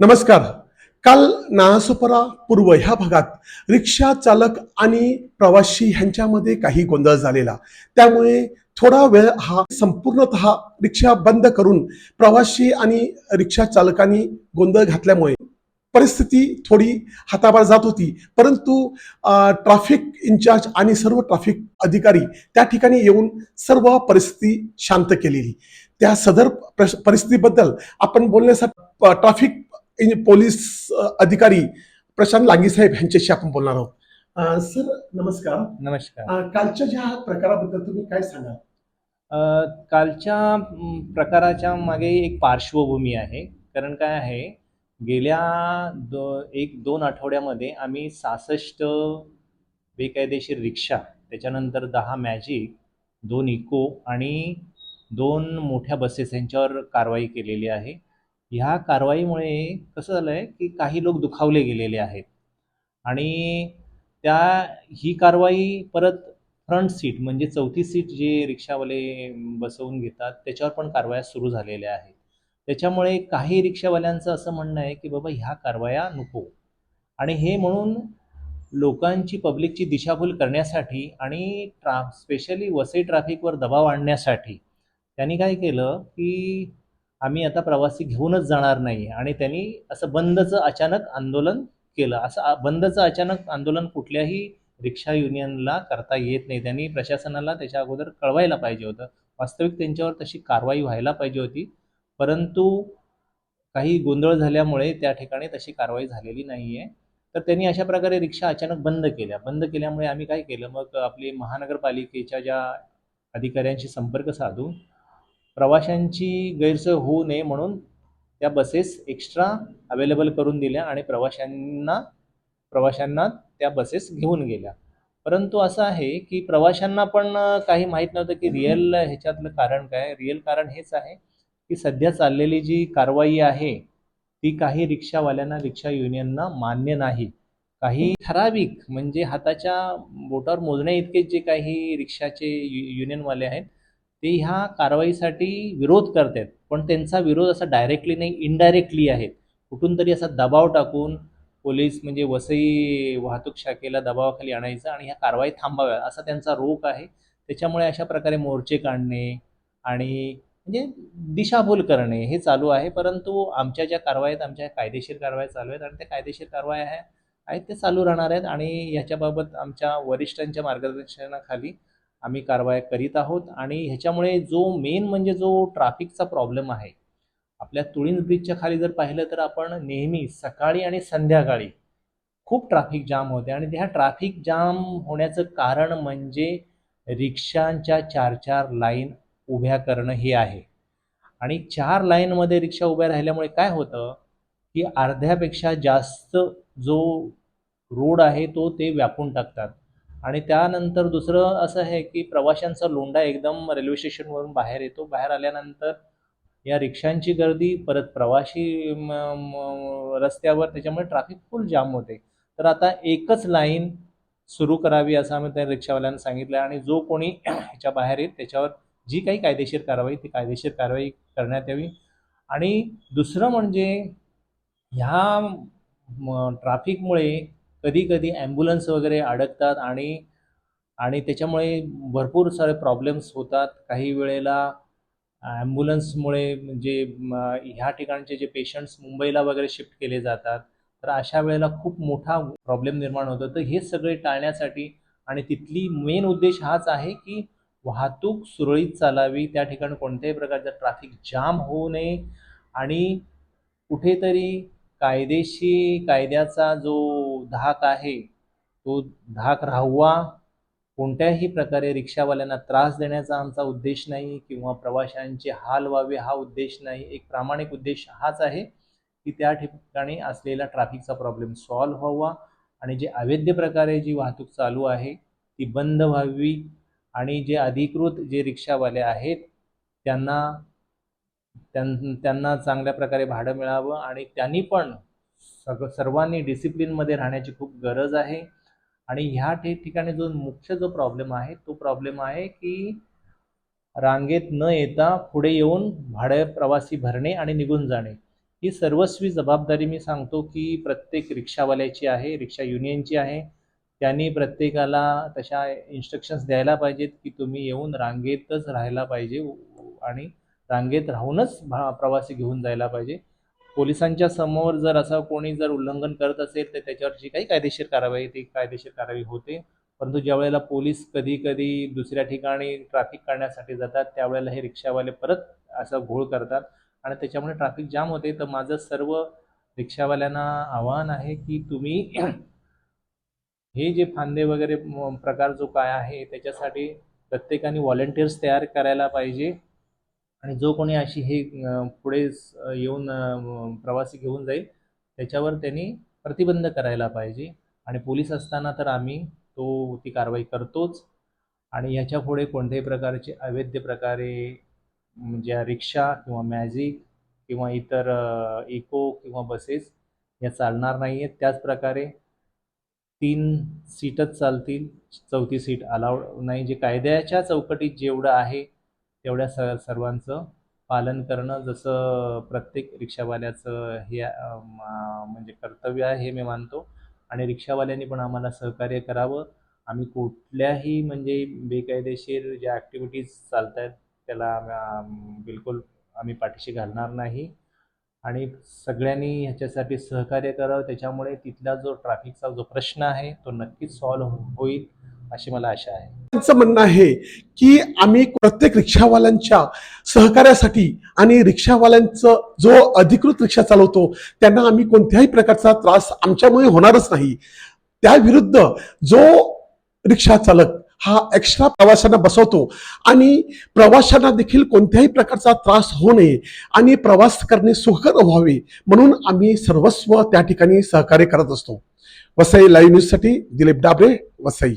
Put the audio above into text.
नमस्कार. काल नासोपरा पूर्व ह्या भागात रिक्षा चालक आणि प्रवासी ह्यांच्यामध्ये काही गोंधळ झालेला. त्यामुळे थोडा वेळ हा संपूर्णतः रिक्षा बंद करून प्रवासी आणि रिक्षा चालकांनी गोंधळ घातल्यामुळे परिस्थिती थोडी हाताबाहेर जात होती. परंतु ट्राफिक ट्रॅफिक इंचार्ज आणि सर्व ट्रॅफिक अधिकारी त्या ठिकाणी येऊन सर्व परिस्थिती शांत केलेली. त्या सदर परिस्थितीबद्दल आपण बोलण्यासाठी ट्राफिक ट्रॅफिक पोलीस अधिकारी प्रशांत लांगी साहेब यांच्याशी आपण बोलणार आहोत. सर नमस्कार. नमस्कार. कालच्या ज्या प्रकाराबद्दल तुम्ही काय सांगाल? कालच्या प्रकाराच्या मागे एक पार्श्वभूमी आहे. कारण काय आहे गेल्या दो एक दोन आठवड्यामध्ये आम्ही सहासष्ट बेकायदेशीर रिक्षा त्याच्यानंतर दहा मॅजिक दोन इको आणि दोन मोठ्या बसेस यांच्यावर कारवाई केलेली आहे. ह्या कारवाईमुळे कसं झालं आहे की काही लोक दुखावले गेलेले आहेत. आणि त्या ही कारवाई परत फ्रंट सीट म्हणजे चौथी सीट जे रिक्षावाले बसवून घेतात त्याच्यावर पण कारवाया सुरू झालेल्या आहेत. त्याच्यामुळे काही रिक्षावाल्यांचं असं म्हणणं आहे की बाबा ह्या कारवाया नको. आणि हे म्हणून लोकांची पब्लिकची दिशाभूल करण्यासाठी आणि ट्रा स्पेशली वसई ट्रॅफिकवर दबाव आणण्यासाठी त्यांनी काय केलं की आम्ही आता प्रवासी घेऊनच जाणार नाही. आणि त्यांनी असं बंदचं अचानक आंदोलन केलं. असं बंदचं अचानक आंदोलन कुठल्याही रिक्षा युनियनला करता येत नाही. त्यांनी प्रशासनाला त्याच्या अगोदर कळवायला पाहिजे होतं. वास्तविक त्यांच्यावर तशी कारवाई व्हायला पाहिजे होती. परंतु काही गोंधळ झाल्यामुळे त्या ठिकाणी तशी कारवाई झालेली नाही आहे तर त्यांनी अशा प्रकारे रिक्षा अचानक बंद केल्या. बंद केल्यामुळे आम्ही काय केलं? मग आपली महानगरपालिकेच्या ज्या अधिकाऱ्यांशी संपर्क साधून प्रवाशांची गैरसोय होऊ नये म्हणून त्या बसेस एक्स्ट्रा अवेलेबल करून दिल्या आणि प्रवाशांना प्रवाशांना त्या बसेस घेऊन गेल्या. परंतु असं आहे की प्रवाशांना पण काही माहीत नव्हतं की रिअल ह्याच्यातलं कारण काय. रिअल कारण हेच आहे की सध्या चाललेली जी कारवाई आहे ती काही रिक्षावाल्यांना रिक्षा युनियनना मान्य नाही. काही ठराविक म्हणजे हाताच्या बोटावर मोजण्या इतके जे काही रिक्षाचे यु युनियनवाले आहेत ते ह्या कारवाईसाठी विरोध करतात पण त्यांचा विरोध असा डायरेक्टली नाही इनडायरेक्टली आहे कुठून तरी असा दबाव टाकून पोलीस म्हणजे वसई वाहतूक शाखेला दबावाखाली आणायचं आणि ह्या कारवाई थांबाव्या असा त्यांचा रोख आहे. त्याच्यामुळे अशा प्रकारे मोर्चे काढणे आणि म्हणजे दिशाभूल करणे हे चालू आहे. परंतु आमच्या ज्या कारवाई आहेत आमच्या कायदेशीर कारवाई चालू आहेत आणि त्या कायदेशीर कारवाई आहेत ते चालू राहणार आहेत आणि ह्याच्याबाबत आमच्या वरिष्ठांच्या मार्गदर्शनाखाली आम्ही कारवाया करीत आहोत आणि ह्याच्यामुळे जो मेन म्हणजे जो ट्राफिकचा प्रॉब्लेम आहे आपल्या तुळींज ब्रिजच्या खाली जर पाहिलं तर आपण नेहमी सकाळी आणि संध्याकाळी खूप ट्रॅफिक जाम होते आणि ह्या ट्रॅफिक जाम होण्याचं कारण म्हणजे रिक्षांच्या चार चार लाईन उभ्या करणं हे आहे. आणि चार लाईनमध्ये रिक्षा उभ्या राहिल्यामुळे काय होतं की अर्ध्यापेक्षा जास्त जो रोड आहे तो ते व्यापून टाकतात. आणि त्यानंतर दुसरं असं आहे की प्रवाशांचा लोंढा एकदम रेल्वे स्टेशनवरून बाहेर येतो. बाहेर आल्यानंतर या रिक्षांची गर्दी परत प्रवाशी म, म, रस्त्यावर त्याच्यामुळे ट्रॅफिक फुल जाम होते. तर आता एकच लाईन सुरू करावी असं आम्ही त्या रिक्षावाल्यांना सांगितलं आणि जो कोणी ह्याच्या बाहेर येईल त्याच्यावर जी काही कायदेशीर कारवाई ती कायदेशीर कारवाई करण्यात यावी. आणि दुसरं म्हणजे ह्या ट्राफिकमुळे कधी कधी ॲम्ब्युलन्स वगैरे अडकतात आणि आणि त्याच्यामुळे भरपूर सारे प्रॉब्लेम्स होतात. काही वेळेला ॲम्ब्युलन्समुळे म्हणजे ह्या ठिकाणचे जे पेशंट्स मुंबईला वगैरे शिफ्ट केले जातात तर अशा वेळेला खूप मोठा प्रॉब्लेम निर्माण होतो. तर हे सगळे टाळण्यासाठी आणि तिथली मेन उद्देश हाच आहे की वाहतूक सुरळीत चालावी. त्या ठिकाणी कोणत्याही प्रकारचा ट्रॅफिक जाम होऊ नये आणि कुठेतरी कायदेशी कायद्याचा जो धाक आहे तो धाक राहावा. कोणत्याही प्रकारे रिक्षावाल्यांना त्रास देण्याचा आमचा उद्देश नाही किंवा प्रवाशांचे हाल व्हावे हा उद्देश नाही. एक प्रामाणिक उद्देश हाच आहे की त्या ठिकाणी असलेला ट्रॅफिकचा प्रॉब्लेम सॉल्व्ह व्हावा आणि जे अवैध प्रकारे जी वाहतूक चालू आहे ती बंद व्हावी आणि जे अधिकृत जे रिक्षावाले आहेत त्यांना त्यां त्यांना चांगल्या प्रकारे भाडं मिळावं आणि त्यांनी पण सग सर्वांनी डिसिप्लिनमध्ये राहण्याची खूप गरज आहे. आणि ह्या ठिकाणी जो मुख्य जो प्रॉब्लेम आहे तो प्रॉब्लेम आहे की रांगेत न येता पुढे येऊन भाडे प्रवासी भरणे आणि निघून जाणे. ही सर्वस्वी जबाबदारी मी सांगतो की प्रत्येक रिक्षावाल्याची आहे रिक्षा युनियनची आहे. त्यांनी प्रत्येकाला तशा इन्स्ट्रक्शन्स द्यायला पाहिजेत की तुम्ही येऊन रांगेतच राहायला पाहिजे आणि रांगेत राहूनच भा प्रवासी घेऊन जायला पाहिजे. पोलिसांच्या समोर जर असं कोणी जर उल्लंघन करत असेल तर त्याच्यावर जी काही कायदेशीर कारवाई ती कायदेशीर कारवाई होते. परंतु ज्यावेळेला पोलीस कधी कधी दुसऱ्या ठिकाणी ट्रॅफिक काढण्यासाठी जातात त्यावेळेला हे रिक्षावाले परत असं घोळ करतात. आणि त्याच्यामुळे ट्रॅफिक जाम होते. तर माझं सर्व रिक्षावाल्यांना आव्हान आहे की तुम्ही हे जे फांदे वगैरे प्रकार जो काय आहे त्याच्यासाठी प्रत्येकाने व्हॉलेंटियर्स तयार करायला पाहिजे. आणि जो कोणी अशी हे पुढे येऊन प्रवासी घेऊन जाईल त्याच्यावर त्यांनी प्रतिबंध करायला पाहिजे. आणि पोलीस असताना तर आम्ही तो ती कारवाई करतोच. आणि ह्याच्या पुढे कोणत्याही प्रकारचे अवैध प्रकारे म्हणजे ज्या रिक्षा किंवा मॅजिक किंवा इतर इको किंवा बसेस या चालणार नाही आहेत त्याचप्रकारे तीन सीटच चालतील. चौथी सीट अलाउड नाही. जे कायद्याच्या चौकटीत जेवढं आहे तेवढ्या स सर्वांचं पालन करणं जसं प्रत्येक रिक्षावाल्याचं हे म्हणजे कर्तव्य आहे हे मी मानतो. आणि रिक्षावाल्यांनी पण आम्हाला सहकार्य करावं. आम्ही कुठल्याही म्हणजे बेकायदेशीर ज्या ॲक्टिव्हिटीज चालत आहेत त्याला बिलकुल आम्ही पाठीशी घालणार नाही. आणि सगळ्यांनी ह्याच्यासाठी सहकार्य करावं. त्याच्यामुळे तिथला जो ट्रॅफिकचा जो प्रश्न आहे तो नक्कीच सॉल्व्ह होईल. अशी मला आशा आहे. त्यांचं म्हणणं आहे की आम्ही प्रत्येक रिक्षावाल्यांच्या सहकार्यासाठी आणि रिक्षावाल्यांचं जो अधिकृत रिक्षा चालवतो त्यांना आम्ही कोणत्याही प्रकारचा त्रास आमच्यामुळे होणारच नाही. त्याविरुद्ध जो रिक्षा चालक हा एक्स्ट्रा प्रवाशांना बसवतो आणि प्रवाशांना देखील कोणत्याही प्रकारचा त्रास होऊ नये आणि प्रवास करणे सुखकर व्हावे म्हणून आम्ही सर्वस्व त्या ठिकाणी सहकार्य करत असतो. वसई लाईव्ह न्यूजसाठी दिलीप डाबरे वसई.